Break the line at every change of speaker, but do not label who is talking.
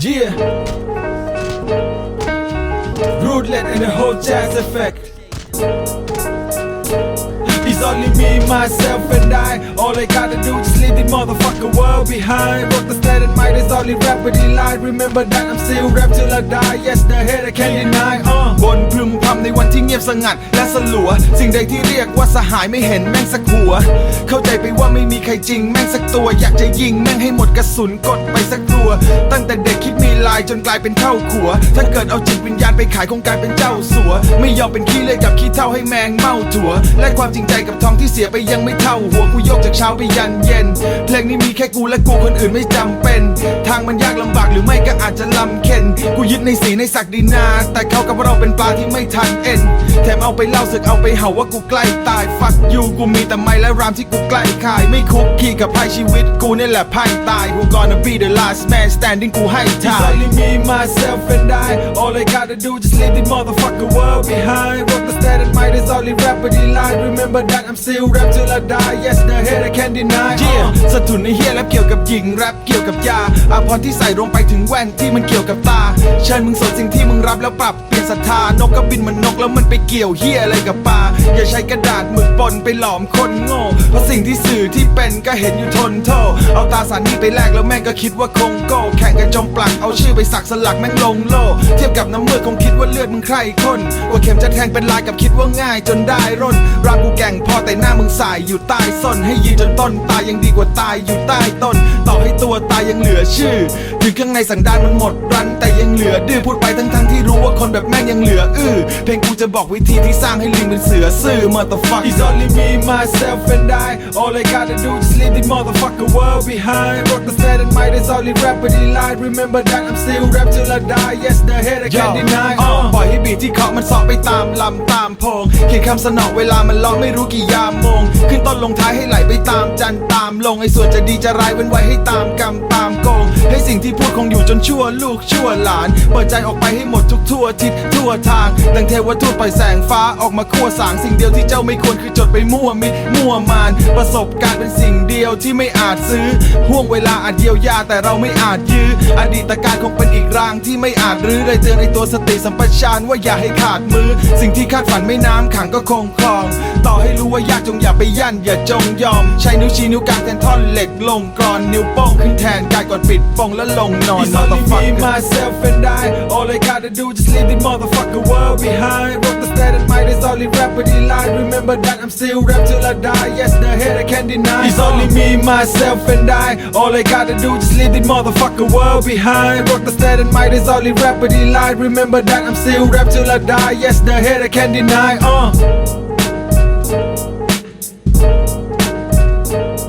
Yeah. Rootlet and the whole jazz effect. It's only me, myself, and I. All I gotta do is leave the motherfucker world behind. Rock the stand and might is only rap the line. Remember that I'm still rap till I die. Yes, the head I can't deny. Uh.
บน งียบสงัดและสลัว สิ่งใดที่เรียกว่าสหายไม่เห็นแม่งสักหัว เข้าใจไปว่าไม่มีใครจริงแม่งสักตัว อยากจะยิงแม่งให้หมดกระสุนกดไปสักตัว ตั้งแต่เด็กคิดมีลายจนกลายเป็นเท่าขัว ถ้าเกิดเอาจิตวิญญาณไปขายคงกลายเป็นเจ้าสัว ไม่ยอมเป็นขี้เล่ยกับขี้เท่าให้แมงเมาถั่ว และความจริงใจกับทองที่เสียไปยังไม่เท่าหัวกูยกจากเช้าไปยันเย็น เพลงนี้มีแค่กูและกูคนอื่นไม่จำเป็น ทางมันยากลำบากหรือไม่ก็อาจจะลำเค็นกูยึดในสีในศักดินา แต่เขากับเราเป็นปลาที่ไม่ทันเอ็น เอาไปเล่าสึกเอาไปเห่าว่ากูใกล้ตายฟักยูกูมีแต่ไม่และรามที่กูใกล้คาย ไม่คุกคีกับไพ่ชีวิตกูนี่แหละไพ่ตาย Who gonna be the last man standing กูให้
It's
ทาย
only me, myself, and I. All I gotta do just leave the motherfucker world behind. Rock the stand and might is only rap with the line. Remember that I'm still rap till I die. Yes, the head I can't deny.
Yeah สถุนในเฮียแรปเกี่ยวกับหญิงแรปเกี่ยวกับยาอาพรที่ใส่รวมไปถึงแว่นที่มันเกี่ยวกับตาเชิญมึงสนสิ่งที่มึงรับแล้วปรับเปลี่ยนศรัทธานกก็บินเหมันนกแล้วมันไปเกี่ยวเฮียอะไรกับปลาอย่าใช้กระดาษหมึกปนไปหลอมคนโง่เพราะสิ่งที่สื่อที่เป็นก็เห็นอยู่ทนโทษเอาตาสารนี้ไปแลกแล้วแม่งก็คิดว่าคงโก้แข่งกันจมปลักเอาชื่อไปสักสลักแม่งลงโลเทียบกับน้ำมือคงคิดว่าเลือดมึงใครข้นกว่าเข็มจะแทงเป็นลายกับคิดว่าง่ายจนได้ร่นรักกูแก่งพอแต่หน้ามึงสายอยู่ใต้ส้นให้ยืนจนต้นตายยังดีกว่าตายอยู่ใต้ต้น ต่อให้ตัวตายยังเหลือชื่อ ถึงข้างในสันดานมันหมดรัน แต่ยังเหลือดื้อพูดไปทั้งทั้งๆที่รู้ว่าคนแบบแม่งยังเหลืออื้อเพลงกูจะบอกวิธีที่สร้างให้ลิงเป็นเสือซื่อ motherfucker
It's only me, myself, and I. All I gotta do just leave the motherfucker world behind. Rock the stand and might is only rap with the line. Remember that I'm still rap till I die. Yes, the head I can't deny.
อะ
Uh.
ปล่อยให้บีทที่เคาะมันเสอบไปตามลำตามโพงเขียนคำสนองเวลามันร้อไม่รู้กี่ยามมง ขึ้นต้นลงท้ายให้ไหลไปตามจันตามลงไอ้ส่วนจะดีจะร้ายเว้นไว้ให้ตามกรรมตามโกง ให้สิ่งที่พูดคงอยู่จนชั่วลูกชั่วหลาน เปิดใจออกไปให้หมดทุกทั่วทิศทั่วทาง ดังเทวทูตปล่อยแสงฟ้าออกมาคั่วสางสิ่งเดียวที่เจ้าไม่ควรคือจดไปมั่วมิดมั่วมาน ประสบการณ์เป็นสิ่งเดียวที่ไม่อาจซื้อห่วงเวลาอาจเยียวยาแต่เราไม่อาจยื้ออดีตการคงเป็นอีกรางที่ไม่อาจรื้อเลยเตือนไอตัวสติสัมปชัญญะว่าอย่าให้ขาดมือสิ่งที่คาดฝันไม่น้ำขังก็คงคลอง ต่อให้รู้ว่ายากจงอย่าไปยั่นอย่าจงยอม ใช้นิ้วชี้นิ้วกลางแทนท่อนเหล็กลงกรอนนิ้วโป้งขึ้นแทนกายก่อนปิดปงแล้วลงนอน
It's only me,
motherfucker
myself, and I. All I gotta do just leave the motherfucker world behind. Only rap with the. Remember that I'm still rap till I die. Yes, the head I can't deny. It's only me, myself, and I. All I gotta do just leave the motherfucker world behind. Rock the stand and might is only rap with the. Remember that I'm still rap till I die. Yes, the head I can't deny. Uh.